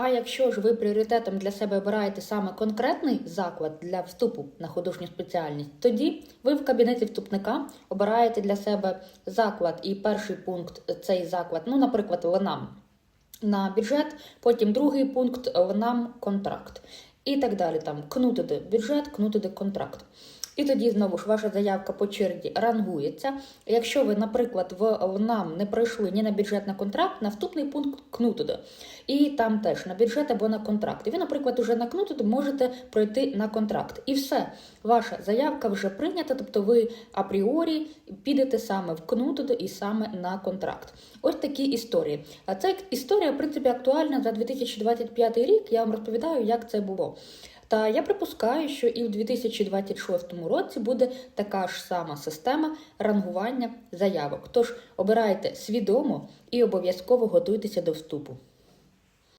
А якщо ж ви пріоритетом для себе обираєте саме конкретний заклад для вступу на художню спеціальність, тоді ви в кабінеті вступника обираєте для себе заклад і перший пункт цей заклад, ну, наприклад, ЛНАМ на бюджет, потім другий пункт ЛНАМ контракт. І так далі. Там кнутиди бюджет, кнутиди контракт. І тоді знову ж ваша заявка по черзі рангується. Якщо ви, наприклад, в ЛНАМ не пройшли ні на бюджет на контракт, наступний пункт кнутиди. І там теж на бюджет або на контракт. І ви, наприклад, уже на кнутиди можете пройти на контракт. І все, ваша заявка вже прийнята, тобто ви апріорі підете саме в кнутиди і саме на контракт. Ось такі історії. А ця історія, в принципі, актуальна за 2025 рік. Я вам розповідаю, як це було. Та я припускаю, що і в 2026 році буде така ж сама система рангування заявок. Тож обирайте свідомо і обов'язково готуйтеся до вступу.